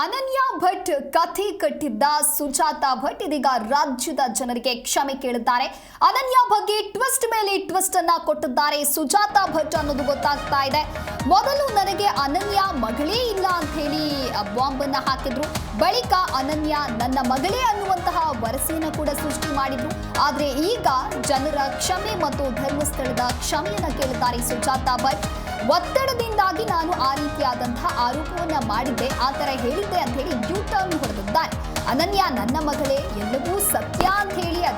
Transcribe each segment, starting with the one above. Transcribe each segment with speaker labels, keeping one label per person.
Speaker 1: ಅನನ್ಯ ಭಟ್ ಕಥೆ ಕಟ್ಟಿದ್ದ ಸುಜಾತಾ ಭಟ್ ಇದೀಗ ರಾಜ್ಯದ ಜನರಿಗೆ ಕ್ಷಮೆ ಕೇಳಿದ್ದಾರೆ ಅನನ್ಯ ಬಗ್ಗೆ ಟ್ವಿಸ್ಟ್ ಮೇಲೆ ಟ್ವಿಸ್ಟ್ ಅನ್ನ ಕೊಟ್ಟಿದ್ದಾರೆ ಸುಜಾತಾ ಭಟ್ ಅನ್ನೋದು ಗೊತ್ತಾಗ್ತಾ ಇದೆ. ಮೊದಲು ನನಗೆ ಅನನ್ಯ ಮಗಳೇ ಇಲ್ಲ ಅಂತ ಹೇಳಿ ಬಾಂಬ್ ಅನ್ನ ಹಾಕಿದ್ರು. ಬಳಿಕ ಅನನ್ಯ ನನ್ನ ಮಗಳೇ ಅನ್ನುವಂತಹ ವರಸೆಯನ್ನು ಕೂಡ ಸೃಷ್ಟಿ ಮಾಡಿದ್ರು. ಆದ್ರೆ ಈಗ ಜನರ ಕ್ಷಮೆ ಮತ್ತು ಧರ್ಮಸ್ಥಳದ ಕ್ಷಮೆಯನ್ನ ಕೇಳುತ್ತಾರೆ ಸುಜಾತಾ ಭಟ್. ಒತ್ತಡದಿಂದಾಗಿ ನಾನು ಆ ರೀತಿಯಾದಂತಹ ಆರೋಪವನ್ನ ಮಾಡಿದ್ದೆ. ಆ ತರ ಹೇಳಿದ್ದೆ ಅಂತ ಹೇಳಿ ಯೂ ಟರ್ನ್ ಹೊಡೆದಿದ್ದಾರೆ. ಅನನ್ಯ, ನನ್ನ ಮಗಳೇ, ಎಲ್ಲವೂ ಸತ್ಯ.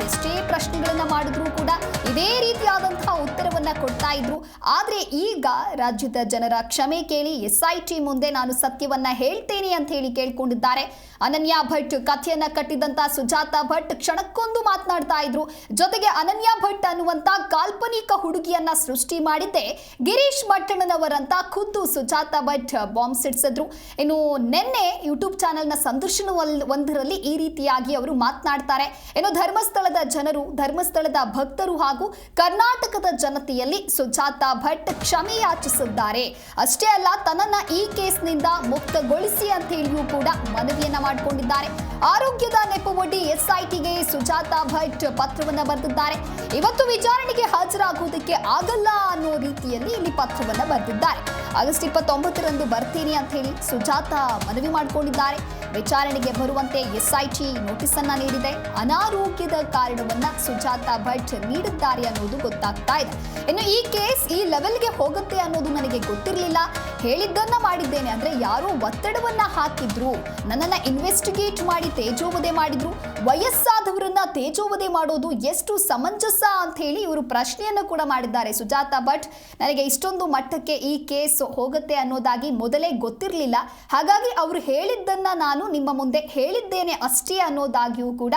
Speaker 1: ಅದೆಷ್ಟೇ ಪ್ರಶ್ನೆಗಳನ್ನ ಮಾಡಿದ್ರು ಕೂಡ ಇದೇ ರೀತಿಯಾದಂತಹ ಉತ್ತರವನ್ನ ಕೊಡ್ತಾ ಇದ್ರು. ಆದ್ರೆ ಈಗ ರಾಜ್ಯದ ಜನರ ಕ್ಷಮೆ ಕೇಳಿ ಎಸ್ ಐ ಟಿ ಮುಂದೆ ನಾನು ಸತ್ಯವನ್ನ ಹೇಳ್ತೇನೆ ಅಂತ ಹೇಳಿ ಕೇಳ್ಕೊಂಡಿದ್ದಾರೆ. ಅನನ್ಯ ಭಟ್ ಕಥೆಯನ್ನ ಕಟ್ಟಿದಂತ ಸುಜಾತ ಭಟ್ ಕ್ಷಣಕ್ಕೊಂದು ಮಾತನಾಡ್ತಾ ಇದ್ರು. ಜೊತೆಗೆ ಅನನ್ಯ ಭಟ್ ಅನ್ನುವಂತ ಕಾಲ್ಪನಿಕ ಹುಡುಗಿಯನ್ನ ಸೃಷ್ಟಿ ಮಾಡಿದ್ದೆ ಗಿರೀಶ್ ಮಟ್ಟಣ್ಣನವರಂತ ಖುದ್ದು ಸುಜಾತ ಭಟ್ ಬಾಂಬ್ ಸಿಡಿಸಿದ್ರು. ಇನ್ನು ನಿನ್ನೆ ಯೂಟ್ಯೂಬ್ ಚಾನೆಲ್ನ ಸಂದರ್ಶನ ಒಂದರಲ್ಲಿ ಈ ರೀತಿಯಾಗಿ ಅವರು ಮಾತನಾಡ್ತಾರೆ. ಇನ್ನು ಧರ್ಮಸ್ಥಳದ ಜನರು, ಧರ್ಮಸ್ಥಳದ ಭಕ್ತರು ಹಾಗೂ ಕರ್ನಾಟಕದ ಜನತೆಯಲ್ಲಿ ಸುಜಾತಾ ಭಟ್ ಕ್ಷಮೆಯಾಚಿಸಿದ್ದಾರೆ ಅಷ್ಟೇ ಅಲ್ಲ, ತನ್ನನ್ನ ಈ ಕೇಸ್ನಿಂದ ಮುಕ್ತಗೊಳಿಸಿ ಅಂತ ಹೇಳಿಯೂ ಕೂಡ ಮನವಿಯನ್ನ ಮಾಡಿಕೊಂಡಿದ್ದಾರೆ. ಆರೋಗ್ಯದ ನೆಪವೊಡ್ಡಿ ಎಸ್ಐಟಿಗೆ ಸುಜಾತಾ ಭಟ್ ಪತ್ರವನ್ನ ಬರೆದಿದ್ದಾರೆ. ಇವತ್ತು ವಿಚಾರಣೆಗೆ ಹಾಜರಾಗುವುದಕ್ಕೆ ಆಗಲ್ಲ ಅನ್ನೋ ರೀತಿಯಲ್ಲಿ ಇಲ್ಲಿ ಪತ್ರವನ್ನ ಬರೆದಿದ್ದಾರೆ. ಆಗಸ್ಟ್ ಇಪ್ಪತ್ತೊಂಬತ್ತರಂದು ಬರ್ತೀನಿ ಅಂತ ಹೇಳಿ ಸುಜಾತಾ ಮನವಿ ಮಾಡಿಕೊಂಡಿದ್ದಾರೆ. ವಿಚಾರಣೆಗೆ ಬರುವಂತೆ ಎಸ್ಐಟಿ ನೋಟಿಸ್ ಅನ್ನ ನೀಡಿದೆ. ಅನಾರೋಗ್ಯದ ಕಾರಣವನ್ನ ಸುಜಾತಾ ಭಟ್ ನೀಡಿದ್ದಾರೆ ಅನ್ನೋದು ಗೊತ್ತಾಗ್ತಾ ಇದೆ. ಇನ್ನು ಈ ಕೇಸ್ ಈ ಲೆವೆಲ್ಗೆ ಹೋಗುತ್ತೆ ಅನ್ನೋದು ನನಗೆ ಗೊತ್ತಿರಲಿಲ್ಲ. ಹೇಳಿದ್ದನ್ನ ಮಾಡಿದ್ದೇನೆ. ಅಂದ್ರೆ ಯಾರು ಒತ್ತಡವನ್ನ ಹಾಕಿದ್ರು, ನನ್ನನ್ನ ಇನ್ವೆಸ್ಟಿಗೇಟ್ ಮಾಡಿ ತೇಜೋವಧೆ ಮಾಡಿದ್ರು, ವಯಸ್ಸಾದವರನ್ನ ತೇಜೋವಧೆ ಮಾಡೋದು ಎಷ್ಟು ಸಮಂಜಸ ಅಂತ ಹೇಳಿ ಇವರು ಪ್ರಶ್ನೆಯನ್ನು ಕೂಡ ಮಾಡಿದ್ದಾರೆ. ಸುಜಾತ ಭಟ್, ನನಗೆ ಇಷ್ಟೊಂದು ಮಟ್ಟಕ್ಕೆ ಈ ಕೇಸ್ ಹೋಗುತ್ತೆ ಅನ್ನೋದಾಗಿ ಮೊದಲೇ ಗೊತ್ತಿರಲಿಲ್ಲ. ಹಾಗಾಗಿ ಅವರು ಹೇಳಿದ್ದನ್ನ ನಾನು ನಿಮ್ಮ ಮುಂದೆ ಹೇಳಿದ್ದೇನೆ ಅಷ್ಟೇ ಅನ್ನೋದಾಗಿಯೂ ಕೂಡ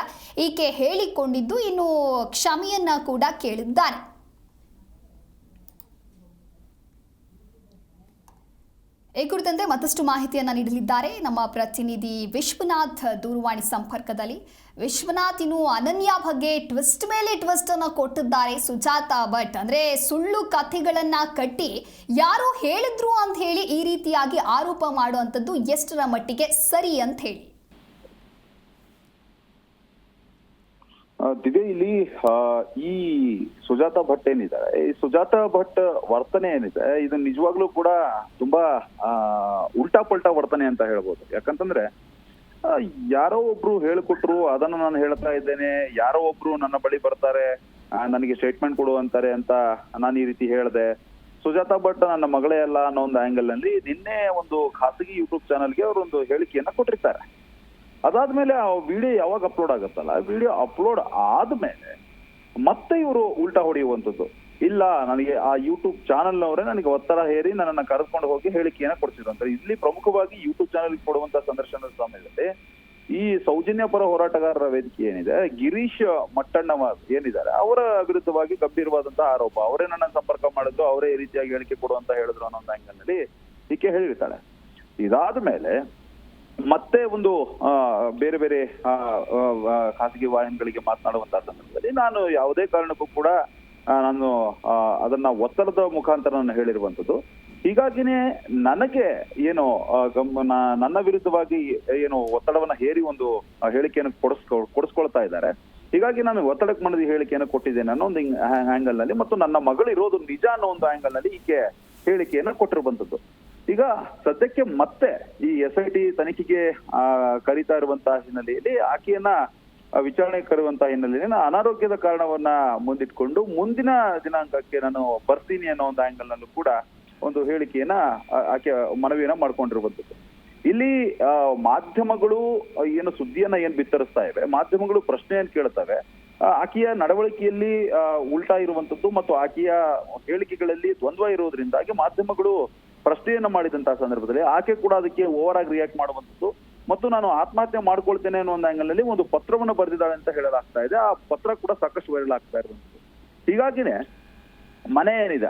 Speaker 1: ಈಕೆ ಹೇಳಿಕೊಂಡಿದ್ದು ಇನ್ನು ಕ್ಷಮೆಯನ್ನ ಕೂಡ ಕೇಳಿದ್ದಾರೆ ಈ ಕುರಿತಂತೆ ಮತ್ತಷ್ಟು ಮಾಹಿತಿಯನ್ನು ನೀಡಲಿದ್ದಾರೆ ನಮ್ಮ ಪ್ರತಿನಿಧಿ ವಿಶ್ವನಾಥ್ ದೂರವಾಣಿ ಸಂಪರ್ಕದಲ್ಲಿ. ವಿಶ್ವನಾಥ್ ಇನ್ನು ಅನನ್ಯ ಬಗ್ಗೆ ಟ್ವಿಸ್ಟ್ ಮೇಲೆ ಟ್ವಿಸ್ಟ್ ಅನ್ನು ಕೊಟ್ಟಿದ್ದಾರೆ ಸುಜಾತ ಭಟ್ ಅಂದ್ರೆ ಸುಳ್ಳು ಕಥೆಗಳನ್ನ ಕಟ್ಟಿ ಯಾರೋ ಹೇಳಿದ್ರು ಅಂತ ಹೇಳಿ ಈ ರೀತಿಯಾಗಿ ಆರೋಪ ಮಾಡುವಂಥದ್ದು ಎಷ್ಟರ ಮಟ್ಟಿಗೆ ಸರಿ ಅಂತ ಹೇಳಿ
Speaker 2: ಆ, ದಿವ್ಯ ಇಲ್ಲಿ ಈ ಸುಜಾತಾ ಭಟ್ ಏನಿದ್ದಾರೆ, ಈ ಸುಜಾತಾ ಭಟ್ ವರ್ತನೆ ಏನಿದೆ, ಇದು ನಿಜವಾಗ್ಲೂ ಕೂಡ ತುಂಬಾ ಉಲ್ಟಾ ಪಲ್ಟಾ ವರ್ತನೆ ಅಂತ ಹೇಳ್ಬೋದು. ಯಾಕಂತಂದ್ರೆ ಯಾರೋ ಒಬ್ರು ಹೇಳ್ಕೊಟ್ರು, ಅದನ್ನ ನಾನು ಹೇಳ್ತಾ ಇದ್ದೇನೆ, ಯಾರೋ ಒಬ್ರು ನನ್ನ ಬಳಿ ಬರ್ತಾರೆ ನನಗೆ ಸ್ಟೇಟ್ಮೆಂಟ್ ಕೊಡು ಅಂತಾರೆ ಅಂತ ನಾನು ಈ ರೀತಿ ಹೇಳಿದೆ. ಸುಜಾತಾ ಭಟ್ ನನ್ನ ಮಗಳೇ ಅಲ್ಲ ಅನ್ನೋ ಒಂದು ಆಂಗಲ್ನಲ್ಲಿ ನಿನ್ನೆ ಒಂದು ಖಾಸಗಿ ಯೂಟ್ಯೂಬ್ ಚಾನಲ್ಗೆ ಅವರೊಂದು ಹೇಳಿಕೆಯನ್ನ ಕೊಟ್ಟಿರ್ತಾರೆ. ಅದಾದ್ಮೇಲೆ ಆ ವಿಡಿಯೋ ಯಾವಾಗ ಅಪ್ಲೋಡ್ ಆಗುತ್ತಲ್ಲ ವಿಡಿಯೋ ಅಪ್ಲೋಡ್ ಆದ್ಮೇಲೆ ಮತ್ತೆ ಇವರು ಉಲ್ಟಾ ಹೊಡೆಯುವಂಥದ್ದು. ಇಲ್ಲ, ನನಗೆ ಆ ಯೂಟ್ಯೂಬ್ ಚಾನಲ್ನವರೇ ನನಗೆ ಒತ್ತಡ ಹೇರಿ ನನ್ನನ್ನು ಕರೆದುಕೊಂಡು ಹೋಗಿ ಹೇಳಿಕೆಯನ್ನ ಕೊಡ್ಸಿದ್ರು ಅಂತ. ಇಲ್ಲಿ ಪ್ರಮುಖವಾಗಿ ಯೂಟ್ಯೂಬ್ ಚಾನಲ್ ಕೊಡುವಂತ ಸಂದರ್ಶನದ ಸಮಯದಲ್ಲಿ ಈ ಸೌಜನ್ಯ ಪರ ಹೋರಾಟಗಾರರ ವೇದಿಕೆ ಏನಿದೆ, ಗಿರೀಶ್ ಮಟ್ಟಣ್ಣ ಏನಿದ್ದಾರೆ, ಅವರ ವಿರುದ್ಧವಾಗಿ ಗಂಭೀರವಾದಂತಹ ಆರೋಪ. ಅವರೇ ನನ್ನ ಸಂಪರ್ಕ ಮಾಡಿದ್ರು ಅವರೇ ಈ ರೀತಿಯಾಗಿ ಹೇಳಿಕೆ ಕೊಡುವಂತ ಹೇಳಿದ್ರು ಅನ್ನೋ ಒಂದು ನಲ್ಲಿ ಈಕೆ ಹೇಳಿರ್ತಾಳೆ. ಇದಾದ ಮೇಲೆ ಮತ್ತೆ ಒಂದು ಬೇರೆ ಬೇರೆ ಖಾಸಗಿ ವಾಹಿನಿಗಳಿಗೆ ಮಾತನಾಡುವಂತಹ ಸಂದರ್ಭದಲ್ಲಿ ನಾನು ಯಾವುದೇ ಕಾರಣಕ್ಕೂ ಕೂಡ ನಾನು ಅದನ್ನ ಒತ್ತಡದ ಮುಖಾಂತರ ನಾನು ಹೇಳಿರುವಂತದ್ದು ಹೀಗಾಗಿನೇ ನನಗೆ ಏನು ನನ್ನ ವಿರುದ್ಧವಾಗಿ ಏನು ಒತ್ತಡವನ್ನ ಹೇರಿ ಒಂದು ಹೇಳಿಕೆಯನ್ನು ಕೊಡಿಸ್ಕೊ, ಕೊಡಿಸ್ಕೊಳ್ತಾ ಇದ್ದಾರೆ. ಹೀಗಾಗಿ ನಾನು ಒತ್ತಡಕ್ಕೆ ಮನದಿ ಹೇಳಿಕೆಯನ್ನು ಕೊಟ್ಟಿದ್ದೇನೆ ಅನ್ನೋ ಒಂದು ಆಂಗಲ್ನಲ್ಲಿ ಮತ್ತು ನನ್ನ ಮಗಳು ಇರೋದು ನಿಜ ಅನ್ನೋ ಒಂದು ಆಂಗಲ್ನಲ್ಲಿ ಈಕೆ ಹೇಳಿಕೆಯನ್ನು ಕೊಟ್ಟಿರುವಂತದ್ದು ಈಗ ಸದ್ಯಕ್ಕೆ ಮತ್ತೆ ಈ ಎಸ್ ಐ ಟಿ ತನಿಖೆಗೆ ಕರೀತಾ ಇರುವಂತಹ ಹಿನ್ನೆಲೆಯಲ್ಲಿ ಆಕೆಯನ್ನ ವಿಚಾರಣೆ ಕರೆಯುವಂತಹ ಹಿನ್ನೆಲೆಯಲ್ಲಿ ನಾನು ಅನಾರೋಗ್ಯದ ಕಾರಣವನ್ನ ಮುಂದಿಟ್ಕೊಂಡು ಮುಂದಿನ ದಿನಾಂಕಕ್ಕೆ ನಾನು ಬರ್ತೀನಿ ಅನ್ನೋ ಒಂದು ಆಂಗಲ್ ನಲ್ಲೂ ಕೂಡ ಒಂದು ಹೇಳಿಕೆಯನ್ನ ಆಕೆ ಮನವಿಯನ್ನ ಮಾಡ್ಕೊಂಡಿರುವಂತದ್ದು ಇಲ್ಲಿ ಮಾಧ್ಯಮಗಳು ಏನು ಸುದ್ದಿಯನ್ನ ಏನ್ ಬಿತ್ತರಿಸ್ತಾ ಇವೆ, ಮಾಧ್ಯಮಗಳು ಪ್ರಶ್ನೆಯನ್ನು ಕೇಳ್ತವೆ ಆಕೆಯ ನಡವಳಿಕೆಯಲ್ಲಿ ಉಲ್ಟಾ ಇರುವಂತದ್ದು ಮತ್ತು ಆಕೆಯ ಹೇಳಿಕೆಗಳಲ್ಲಿ ದ್ವಂದ್ವ ಇರುವುದರಿಂದಾಗಿ ಮಾಧ್ಯಮಗಳು ಪ್ರಶ್ನೆಯನ್ನ ಮಾಡಿದಂತಹ ಸಂದರ್ಭದಲ್ಲಿ ಆಕೆ ಕೂಡ ಅದಕ್ಕೆ ಓವರ್ ಆಗಿ ರಿಯಾಕ್ಟ್ ಮಾಡುವಂತದ್ದು ಮತ್ತು ನಾನು ಆತ್ಮಹತ್ಯೆ ಮಾಡ್ಕೊಳ್ತೇನೆ ಅನ್ನೋ ಒಂದು ಆಂಗಲ್ ಒಂದು ಪತ್ರವನ್ನು ಬರೆದಿದ್ದಾಳೆ ಅಂತ ಹೇಳಲಾಗ್ತಾ ಇದೆ. ಆ ಪತ್ರ ಕೂಡ ಸಾಕಷ್ಟು ವೈರಲ್ ಆಗ್ತಾ ಇರುವಂತದ್ದು. ಹೀಗಾಗಿನೇ ಮನೆ ಏನಿದೆ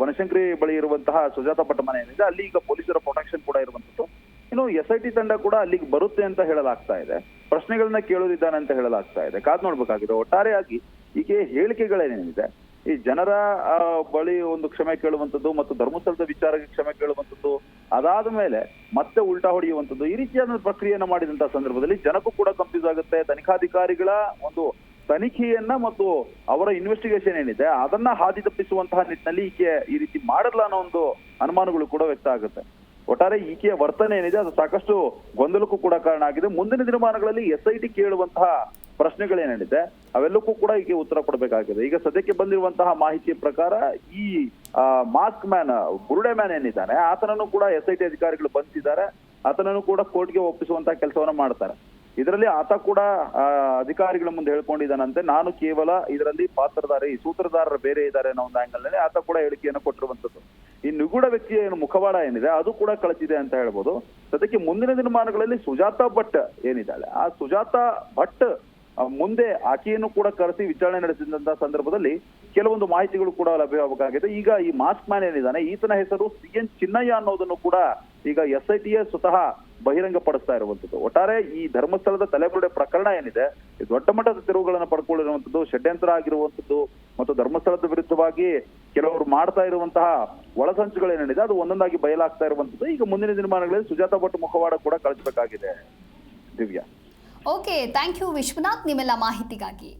Speaker 2: ವನಶಂಕರಿ ಬಳಿ ಇರುವಂತಹ ಸುಜಾತ ಭಟ್ ಮನೆ ಏನಿದೆ, ಅಲ್ಲಿ ಈಗ ಪೊಲೀಸರ ಪ್ರೊಟೆಕ್ಷನ್ ಕೂಡ ಇರುವಂತದ್ದು. ಇನ್ನು ಎಸ್ ಐ ಟಿ ತಂಡ ಕೂಡ ಅಲ್ಲಿಗೆ ಬರುತ್ತೆ ಅಂತ ಹೇಳಲಾಗ್ತಾ ಇದೆ. ಪ್ರಶ್ನೆಗಳನ್ನ ಕೇಳೋದಿದ್ದಾನೆ ಅಂತ ಹೇಳಲಾಗ್ತಾ ಇದೆ. ಕಾದ್ ನೋಡ್ಬೇಕಾಗಿದೆ. ಒಟ್ಟಾರೆಯಾಗಿ ಈಕೆ ಹೇಳಿಕೆಗಳೇನೇನಿದೆ ಈ ಜನರ ಬಳಿ ಒಂದು ಕ್ಷಮೆ ಕೇಳುವಂಥದ್ದು ಮತ್ತು ಧರ್ಮಸ್ಥಳದ ವಿಚಾರಕ್ಕೆ ಕ್ಷಮೆ ಕೇಳುವಂಥದ್ದು, ಅದಾದ ಮೇಲೆ ಮತ್ತೆ ಉಲ್ಟಾ ಹೊಡೆಯುವಂಥದ್ದು, ಈ ರೀತಿಯಾದ ಪ್ರಕ್ರಿಯೆಯನ್ನು ಮಾಡಿದಂತಹ ಸಂದರ್ಭದಲ್ಲಿ ಜನಕ್ಕೂ ಕೂಡ ಕನ್ಫ್ಯೂಸ್ ಆಗುತ್ತೆ. ತನಿಖಾಧಿಕಾರಿಗಳ ಒಂದು ತನಿಖೆಯನ್ನ ಮತ್ತು ಅವರ ಇನ್ವೆಸ್ಟಿಗೇಷನ್ ಏನಿದೆ, ಅದನ್ನ ಹಾದಿ ತಪ್ಪಿಸುವಂತಹ ನಿಟ್ಟಿನಲ್ಲಿ ಈಕೆ ಈ ರೀತಿ ಮಾಡಲ್ಲ ಅನ್ನೋ ಒಂದು ಅನುಮಾನಗಳು ಕೂಡ ವ್ಯಕ್ತ ಆಗುತ್ತೆ. ಒಟ್ಟಾರೆ ಈಕೆಯ ವರ್ತನೆ ಏನಿದೆ, ಅದು ಸಾಕಷ್ಟು ಗೊಂದಲಕ್ಕೂ ಕೂಡ ಕಾರಣ ಆಗಿದೆ. ಮುಂದಿನ ದಿನಮಾನಗಳಲ್ಲಿ ಎಸ್ ಐ ಟಿ ಕೇಳುವಂತಹ ಪ್ರಶ್ನೆಗಳೇನೇನಿದೆ ಅವೆಲ್ಲಕ್ಕೂ ಕೂಡ ಈಗ ಉತ್ತರ ಕೊಡಬೇಕಾಗಿದೆ. ಈಗ ಸದ್ಯಕ್ಕೆ ಬಂದಿರುವಂತಹ ಮಾಹಿತಿಯ ಪ್ರಕಾರ ಈ ಮಾಸ್ಕ್ ಮ್ಯಾನ್ ಬುರುಡೆ ಮ್ಯಾನ್ ಏನಿದ್ದಾನೆ, ಆತನನ್ನು ಕೂಡ ಎಸ್ ಐ ಟಿ ಅಧಿಕಾರಿಗಳು ಬಂದಿದ್ದಾರೆ ಆತನನ್ನು ಕೂಡ ಕೋರ್ಟ್ಗೆ ಒಪ್ಪಿಸುವಂತಹ ಕೆಲಸವನ್ನ ಮಾಡ್ತಾರೆ. ಇದರಲ್ಲಿ ಆತ ಕೂಡ ಅಧಿಕಾರಿಗಳ ಮುಂದೆ ಹೇಳ್ಕೊಂಡಿದ್ದಾನಂತೆ. ನಾನು ಕೇವಲ ಇದರಲ್ಲಿ ಪಾತ್ರಧಾರಿ ಸೂತ್ರಧಾರರು ಬೇರೆ ಇದ್ದಾರೆ ಅನ್ನೋ ಒಂದು ಆಂಗಲ್ನಲ್ಲಿ ಆತ ಕೂಡ ಹೇಳಿಕೆಯನ್ನು ಕೊಟ್ಟಿರುವಂತದ್ದು ಈ ನಿಗೂಢ ವ್ಯಕ್ತಿಯ ಏನು ಮುಖವಾಡ ಏನಿದೆ, ಅದು ಕೂಡ ಕಳಚಿದೆ ಅಂತ ಹೇಳ್ಬೋದು. ಸದ್ಯಕ್ಕೆ ಮುಂದಿನ ದಿನಮಾನಗಳಲ್ಲಿ ಸುಜಾತಾ ಭಟ್ ಏನಿದ್ದಾಳೆ, ಆ ಸುಜಾತಾ ಭಟ್ ಮುಂದೆ ಆಕೆಯನ್ನು ಕೂಡ ಕರೆಸಿ ವಿಚಾರಣೆ ನಡೆಸಿದಂತಹ ಸಂದರ್ಭದಲ್ಲಿ ಕೆಲವೊಂದು ಮಾಹಿತಿಗಳು ಕೂಡ ಲಭ್ಯವಾಗಬೇಕಾಗಿದೆ. ಈಗ ಈ ಮಾಸ್ಕ್ ಮ್ಯಾನ್ ಏನಿದ್ದಾನೆ, ಈತನ ಹೆಸರು ಸಿ ಎನ್ ಚಿನ್ನಯ್ಯ ಅನ್ನೋದನ್ನು ಕೂಡ ಈಗ ಎಸ್ ಐ ಟಿಯೇ ಸ್ವತಃ ಬಹಿರಂಗ ಪಡಿಸ್ತಾ ಇರುವಂತದ್ದು ಒಟ್ಟಾರೆ ಈ ಧರ್ಮಸ್ಥಳದ ತಲೆಬುರುಡೆ ಪ್ರಕರಣ ಏನಿದೆ ದೊಡ್ಡ ಮಟ್ಟದ ತಿರುವುಗಳನ್ನು ಪಡ್ಕೊಂಡಿರುವಂತದ್ದು ಷಡ್ಯಂತ್ರ ಆಗಿರುವಂತದ್ದು ಮತ್ತು ಧರ್ಮಸ್ಥಳದ ವಿರುದ್ಧವಾಗಿ ಕೆಲವರು ಮಾಡ್ತಾ ಇರುವಂತಹ ಒಳಸಂಚುಗಳೇನಿದೆ, ಅದು ಒಂದೊಂದಾಗಿ ಬಯಲಾಗ್ತಾ ಇರುವಂತದ್ದು ಈಗ ಮುಂದಿನ ದಿನಮಾನಗಳಲ್ಲಿ ಸುಜಾತಾ ಭಟ್ ಮುಖವಾಡ ಕೂಡ ಕಳಿಸಬೇಕಾಗಿದೆ. Divya.
Speaker 1: Okay thank you Vishwanath ನಿಮ್ಮೆಲ್ಲ ಮಾಹಿತಿಗಾಗಿ.